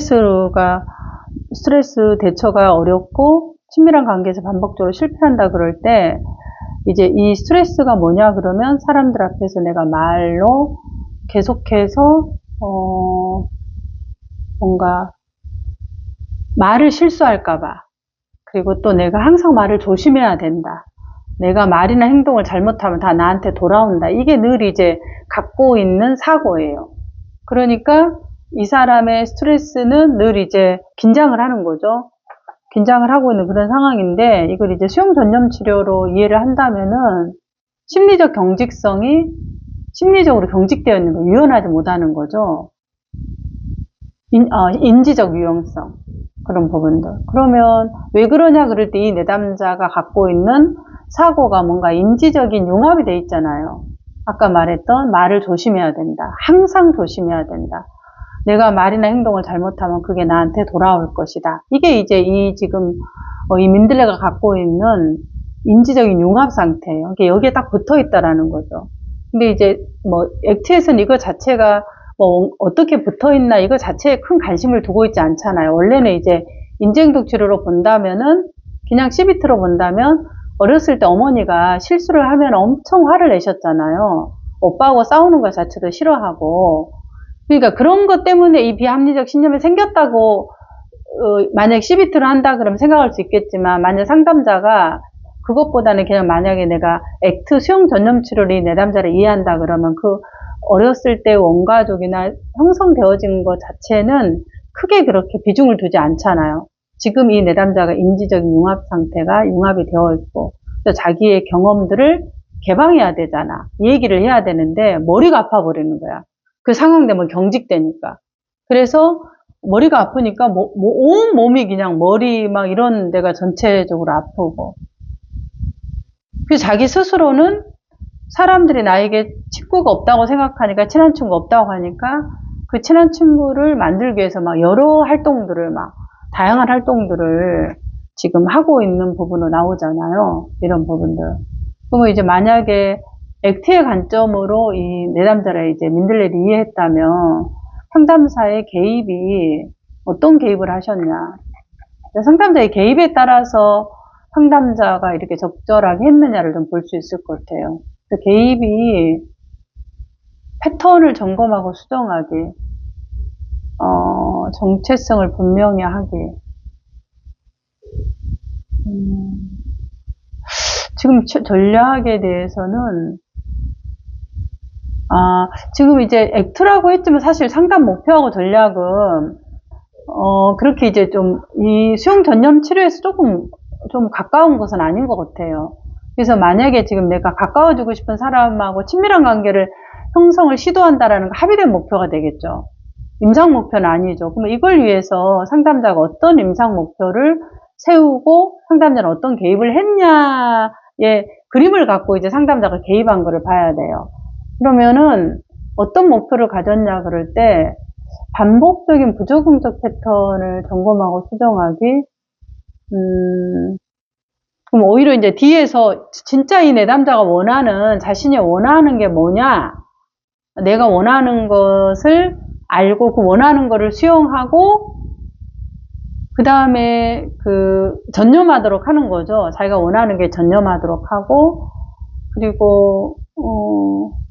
스트레스가 스트레스 대처가 어렵고 친밀한 관계에서 반복적으로 실패한다 그럴 때 이제 이 스트레스가 뭐냐 그러면 사람들 앞에서 내가 말로 계속해서 어 뭔가 말을 실수할까봐 그리고 또 내가 항상 말을 조심해야 된다. 내가 말이나 행동을 잘못하면 다 나한테 돌아온다. 이게 늘 이제 갖고 있는 사고예요. 그러니까 이 사람의 스트레스는 늘 이제 긴장을 하는 거죠. 긴장을 하고 있는 그런 상황인데 이걸 이제 수용 전념 치료로 이해를 한다면은 심리적 경직성이 심리적으로 경직되어 있는 거 유연하지 못하는 거죠. 인, 어, 인지적 유형성 그런 부분들. 그러면 왜 그러냐 그럴 때 이 내담자가 갖고 있는 사고가 뭔가 인지적인 융합이 돼 있잖아요. 아까 말했던 말을 조심해야 된다. 항상 조심해야 된다. 내가 말이나 행동을 잘못하면 그게 나한테 돌아올 것이다. 이게 이제 이 지금 어, 이 민들레가 갖고 있는 인지적인 융합 상태예요. 이게 여기에 딱 붙어 있다라는 거죠. 근데 이제 뭐 액트에서는 이거 자체가 뭐 어떻게 붙어 있나 이거 자체에 큰 관심을 두고 있지 않잖아요. 원래는 이제 인쟁독 치료로 본다면은 그냥 시비트로 본다면 어렸을 때 어머니가 실수를 하면 엄청 화를 내셨잖아요. 오빠하고 싸우는 것 자체도 싫어하고 그러니까 그런 것 때문에 이 비합리적 신념이 생겼다고 어, 만약 시비트를 한다 그러면 생각할 수 있겠지만 만약 상담자가 그것보다는 그냥 만약에 내가 액트 수용 전념 치료를 내담자를 이해한다 그러면 그 어렸을 때 원가족이나 형성되어진 것 자체는 크게 그렇게 비중을 두지 않잖아요. 지금 이 내담자가 인지적인 융합 상태가 융합이 되어 있고 자기의 경험들을 개방해야 되잖아. 이 얘기를 해야 되는데 머리가 아파 버리는 거야. 그 상황 되면 경직되니까. 그래서 머리가 아프니까 뭐, 뭐, 온 몸이 그냥 머리 막 이런 데가 전체적으로 아프고. 그 자기 스스로는 사람들이 나에게 친구가 없다고 생각하니까 친한 친구가 없다고 하니까 그 친한 친구를 만들기 위해서 막 여러 활동들을 막 다양한 활동들을 지금 하고 있는 부분으로 나오잖아요. 이런 부분들. 그러면 이제 만약에 액트의 관점으로 이 내담자를 이제 민들레를 이해했다면 상담사의 개입이 어떤 개입을 하셨냐. 상담자의 개입에 따라서 상담자가 이렇게 적절하게 했느냐를 좀 볼 수 있을 것 같아요. 그 개입이 패턴을 점검하고 수정하기, 어, 정체성을 분명히 하기. 음, 지금 전략에 대해서는 아, 지금 이제 액트라고 했지만 사실 상담 목표하고 전략은 어, 그렇게 이제 좀 이 수용 전념 치료에서 조금 좀 가까운 것은 아닌 것 같아요. 그래서 만약에 지금 내가 가까워지고 싶은 사람하고 친밀한 관계를 형성을 시도한다라는 합의된 목표가 되겠죠. 임상 목표는 아니죠. 그럼 이걸 위해서 상담자가 어떤 임상 목표를 세우고 상담자는 어떤 개입을 했냐의 그림을 갖고 이제 상담자가 개입한 것을 봐야 돼요. 그러면은 어떤 목표를 가졌냐 그럴 때 반복적인 부적응적 패턴을 점검하고 수정하기 음, 그럼 오히려 이제 뒤에서 진짜 이 내담자가 원하는 자신이 원하는 게 뭐냐 내가 원하는 것을 알고 그 원하는 것을 수용하고 그 다음에 그 전념하도록 하는 거죠. 자기가 원하는 게 전념하도록 하고 그리고 어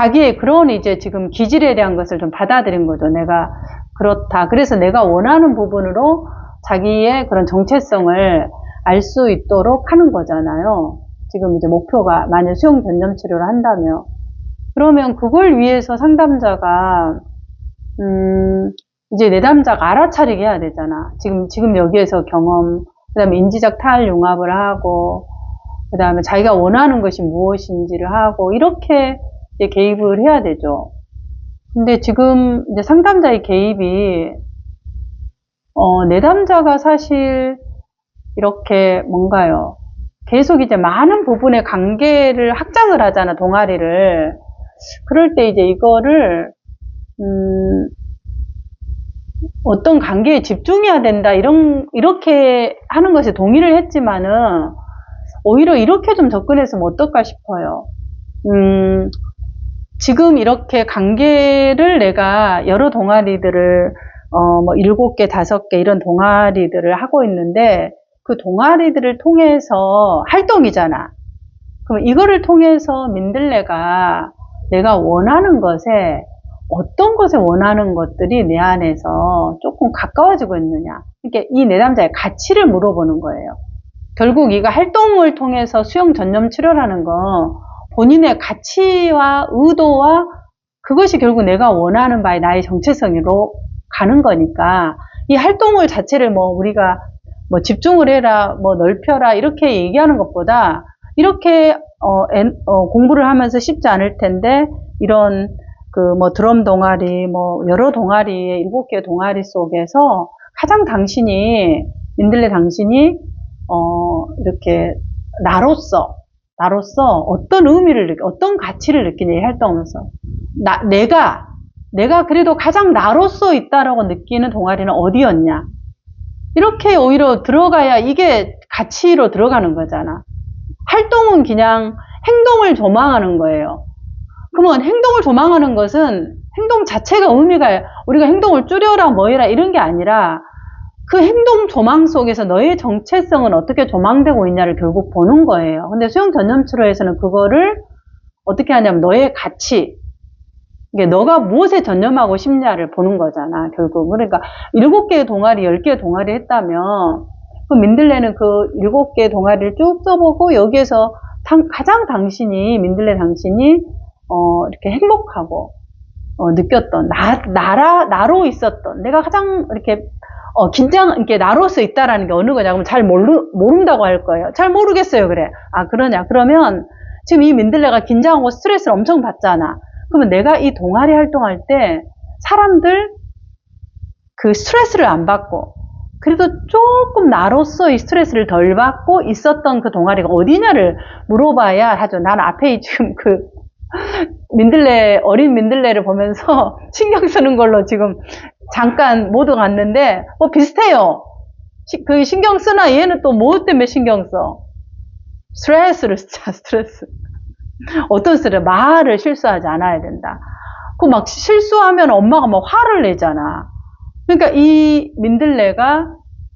자기의 그런 이제 지금 기질에 대한 것을 좀 받아들인 거죠. 내가 그렇다. 그래서 내가 원하는 부분으로 자기의 그런 정체성을 알 수 있도록 하는 거잖아요. 지금 이제 목표가 만약 수용 전념 치료를 한다면 그러면 그걸 위해서 상담자가 음 이제 내담자가 알아차리게 해야 되잖아. 지금 지금 여기에서 경험 그다음에 인지적 타al 융합을 하고 그다음에 자기가 원하는 것이 무엇인지를 하고 이렇게 개입을 해야 되죠. 근데 지금 이제 상담자의 개입이 어, 내담자가 사실 이렇게 뭔가요? 계속 이제 많은 부분의 관계를 확장을 하잖아, 동아리를. 그럴 때 이제 이거를, 음, 어떤 관계에 집중해야 된다, 이런, 이렇게 하는 것에 동의를 했지만은, 오히려 이렇게 좀 접근했으면 어떨까 싶어요. 음, 지금 이렇게 관계를 내가 여러 동아리들을 어, 뭐, 일곱 개, 다섯 개 이런 동아리들을 하고 있는데, 그 동아리들을 통해서 활동이잖아. 그럼 이거를 통해서 민들레가 내가 원하는 것에, 어떤 것에 원하는 것들이 내 안에서 조금 가까워지고 있느냐. 이렇게 이 내담자의 가치를 물어보는 거예요. 결국 이거 활동을 통해서 수용 전념 치료라는 거, 본인의 가치와 의도와 그것이 결국 내가 원하는 바의 나의 정체성으로 가는 거니까 이 활동을 자체를 뭐 우리가 뭐 집중을 해라, 뭐 넓혀라 이렇게 얘기하는 것보다 이렇게 어, 엔- 어, 공부를 하면서 쉽지 않을 텐데 이런 그 뭐 드럼 동아리, 뭐 여러 동아리의 일곱 개 동아리 속에서 가장 당신이 민들레 당신이 어 이렇게 나로서 나로서 어떤 의미를 느끼, 어떤 가치를 느끼냐 이 활동하면서 나 내가 내가 그래도 가장 나로서 있다라고 느끼는 동아리는 어디였냐? 이렇게 오히려 들어가야 이게 가치로 들어가는 거잖아. 활동은 그냥 행동을 조망하는 거예요. 그러면 행동을 조망하는 것은 행동 자체가 의미가 우리가 행동을 줄여라 뭐해라 이런 게 아니라 그 행동 조망 속에서 너의 정체성은 어떻게 조망되고 있냐를 결국 보는 거예요. 근데 수용 전념 치료에서는 그거를 어떻게 하냐면 너의 가치, 이게 너가 무엇에 전념하고 싶냐를 보는 거잖아, 결국. 그러니까 일곱 개의 동아리, 열 개의 동아리 했다면, 그 민들레는 그 일곱 개의 동아리를 쭉 써보고, 여기에서 당- 가장 당신이, 민들레 당신이, 어, 이렇게 행복하고, 어, 느꼈던, 나, 나라, 나로 있었던, 내가 가장 이렇게, 어, 긴장, 이렇게 나로서 있다라는 게 어느 거냐? 그러면 잘 모르, 모른다고 할 거예요. 잘 모르겠어요, 그래. 아, 그러냐? 그러면, 지금 이 민들레가 긴장하고 스트레스를 엄청 받잖아. 그러면 내가 이 동아리 활동할 때 사람들 그 스트레스를 안 받고 그래도 조금 나로서 이 스트레스를 덜 받고 있었던 그 동아리가 어디냐를 물어봐야 하죠. 나는 앞에 지금 그 민들레 어린 민들레를 보면서 신경 쓰는 걸로 지금 잠깐 모두 갔는데 뭐 비슷해요. 시- 그 신경 쓰나 얘는 또 뭐 때문에 신경 써? 스트레스를 쓰자 스트레스. 어떤 스트레스 말을 실수하지 않아야 된다. 그 막 실수하면 엄마가 막 화를 내잖아. 그러니까 이 민들레가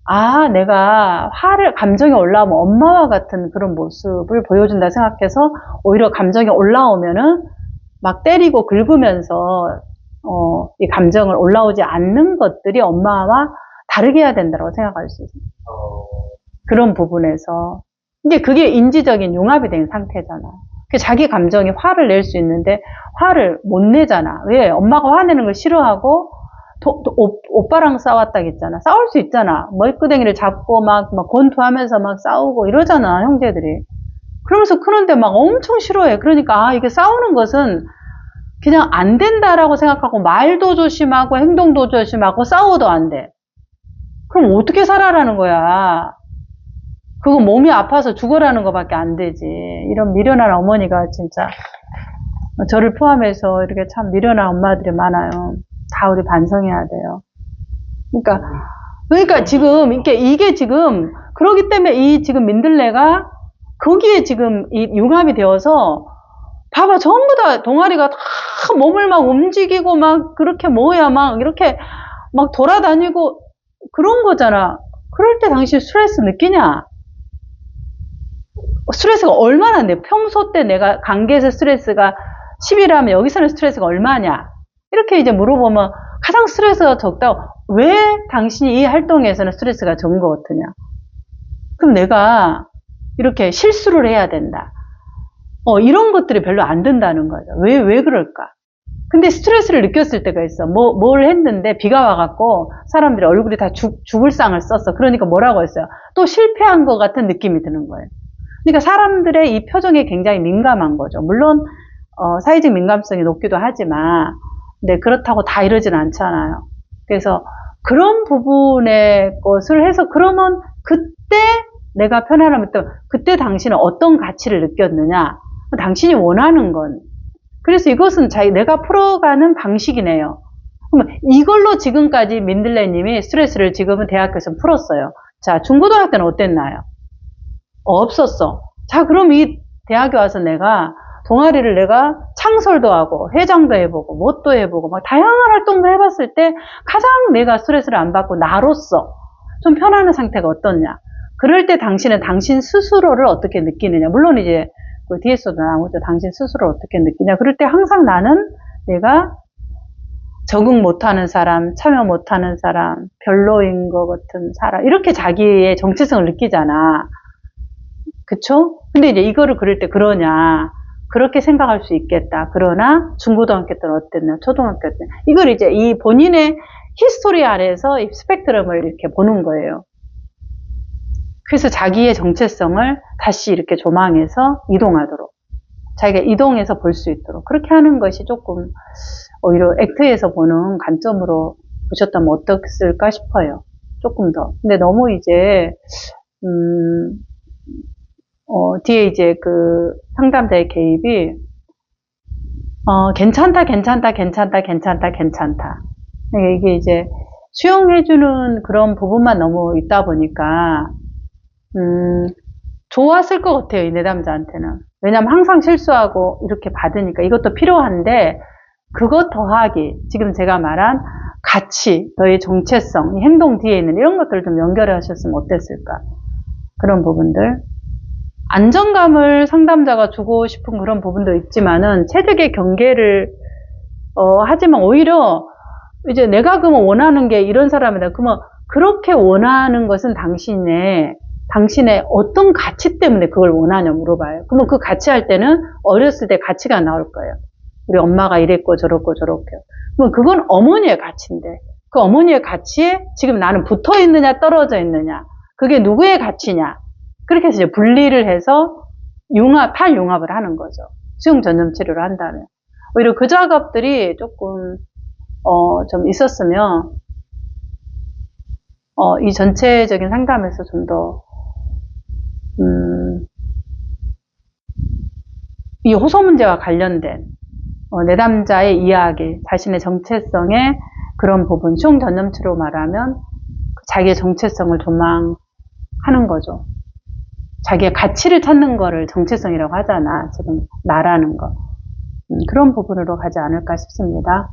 아 내가 화를 감정이 올라오면 엄마와 같은 그런 모습을 보여준다 생각해서 오히려 감정이 올라오면은 막 때리고 긁으면서 어, 이 감정을 올라오지 않는 것들이 엄마와 다르게 해야 된다고 생각할 수 있어요. 그런 부분에서 이제 그게 인지적인 융합이 된 상태잖아. 그 자기 감정이 화를 낼 수 있는데 화를 못 내잖아. 왜? 엄마가 화내는 걸 싫어하고 도- 도- 오, 오빠랑 싸웠다겠잖아. 싸울 수 있잖아. 머리끄댕이를 잡고 막, 막 권투하면서 막 싸우고 이러잖아, 형제들이. 그러면서 그런데 막 엄청 싫어해. 그러니까 아, 이게 싸우는 것은 그냥 안 된다라고 생각하고 말도 조심하고 행동도 조심하고 싸워도 안 돼. 그럼 어떻게 살아라는 거야? 그거 몸이 아파서 죽어라는 것밖에 안 되지. 이런 미련한 어머니가 진짜 저를 포함해서 이렇게 참 미련한 엄마들이 많아요. 다 우리 반성해야 돼요. 그러니까 그러니까 지금 이게 이게 지금 그러기 때문에 이 지금 민들레가 거기에 지금 이 융합이 되어서 봐봐 전부 다 동아리가 다 몸을 막 움직이고 막 그렇게 뭐야 막 이렇게 막 돌아다니고 그런 거잖아. 그럴 때 당신 스트레스 느끼냐? 스트레스가 얼마나 내 평소 때 내가 관계에서 스트레스가 10이라면 여기서는 스트레스가 얼마냐? 이렇게 이제 물어보면 가장 스트레스가 적다고 왜 당신이 이 활동에서는 스트레스가 적은 것 같으냐? 그럼 내가 이렇게 실수를 해야 된다. 어, 이런 것들이 별로 안 든다는 거죠. 왜, 왜 그럴까? 근데 스트레스를 느꼈을 때가 있어. 뭐, 뭘 했는데 비가 와갖고 사람들이 얼굴이 다 죽, 죽을 상을 썼어. 그러니까 뭐라고 했어요? 또 실패한 것 같은 느낌이 드는 거예요. 그러니까 사람들의 이 표정에 굉장히 민감한 거죠. 물론, 어, 사회적 민감성이 높기도 하지만, 근데 그렇다고 다 이러진 않잖아요. 그래서 그런 부분의 것을 해서 그러면 그때 내가 편안하면 또 그때 당신은 어떤 가치를 느꼈느냐? 당신이 원하는 건. 그래서 이것은 자기 내가 풀어가는 방식이네요. 그러면 이걸로 지금까지 민들레님이 스트레스를 지금은 대학교에서 풀었어요. 자, 중고등학교 때는 어땠나요? 없었어. 자, 그럼 이 대학에 와서 내가 동아리를 내가 창설도 하고 회장도 해보고 뭣도 해보고 막 다양한 활동도 해봤을 때 가장 내가 스트레스를 안 받고 나로서 좀 편안한 상태가 어떻냐. 그럴 때 당신은 당신 스스로를 어떻게 느끼느냐. 물론 이제 그 뒤에서도 나오죠. 당신 스스로를 어떻게 느끼냐. 그럴 때 항상 나는 내가 적응 못하는 사람, 참여 못하는 사람, 별로인 것 같은 사람, 이렇게 자기의 정체성을 느끼잖아. 그쵸? 근데 이제 이거를 그럴 때 그러냐. 그렇게 생각할 수 있겠다. 그러나 중고등학교 때는 어땠냐, 초등학교 때는. 이걸 이제 이 본인의 히스토리 안에서 이 스펙트럼을 이렇게 보는 거예요. 그래서 자기의 정체성을 다시 이렇게 조망해서 이동하도록. 자기가 이동해서 볼 수 있도록. 그렇게 하는 것이 조금 오히려 액트에서 보는 관점으로 보셨다면 어떻을까 싶어요. 조금 더. 근데 너무 이제, 음, 어, 뒤에 이제 그 상담자의 개입이, 어, 괜찮다, 괜찮다, 괜찮다, 괜찮다, 괜찮다. 이게 이제 수용해주는 그런 부분만 너무 있다 보니까, 음, 좋았을 것 같아요, 이 내담자한테는. 왜냐면 항상 실수하고 이렇게 받으니까 이것도 필요한데, 그것 더하기, 지금 제가 말한 가치, 너의 정체성, 이 행동 뒤에 있는 이런 것들을 좀 연결해 하셨으면 어땠을까. 그런 부분들. 안정감을 상담자가 주고 싶은 그런 부분도 있지만은 체득의 경계를 어, 하지만 오히려 이제 내가 그러면 원하는 게 이런 사람이다. 그러면 그렇게 원하는 것은 당신의 당신의 어떤 가치 때문에 그걸 원하냐 물어봐요. 그러면 그 가치 할 때는 어렸을 때 가치가 나올 거예요. 우리 엄마가 이랬고 저랬고 저렇게. 그럼 그건 어머니의 가치인데 그 어머니의 가치에 지금 나는 붙어 있느냐 떨어져 있느냐 그게 누구의 가치냐 그렇게 해서 이제 분리를 해서 융합, 탈융합을 하는 거죠. 수용 전염 치료를 한다면. 오히려 그 작업들이 조금, 어, 좀 있었으면, 어, 이 전체적인 상담에서 좀 더, 음, 이 호소 문제와 관련된, 어, 내담자의 이야기, 자신의 정체성의 그런 부분, 수용 전염 치료 말하면 자기의 정체성을 조망하는 거죠. 자기의 가치를 찾는 거를 정체성이라고 하잖아. 지금 나라는 거. 음, 그런 부분으로 가지 않을까 싶습니다.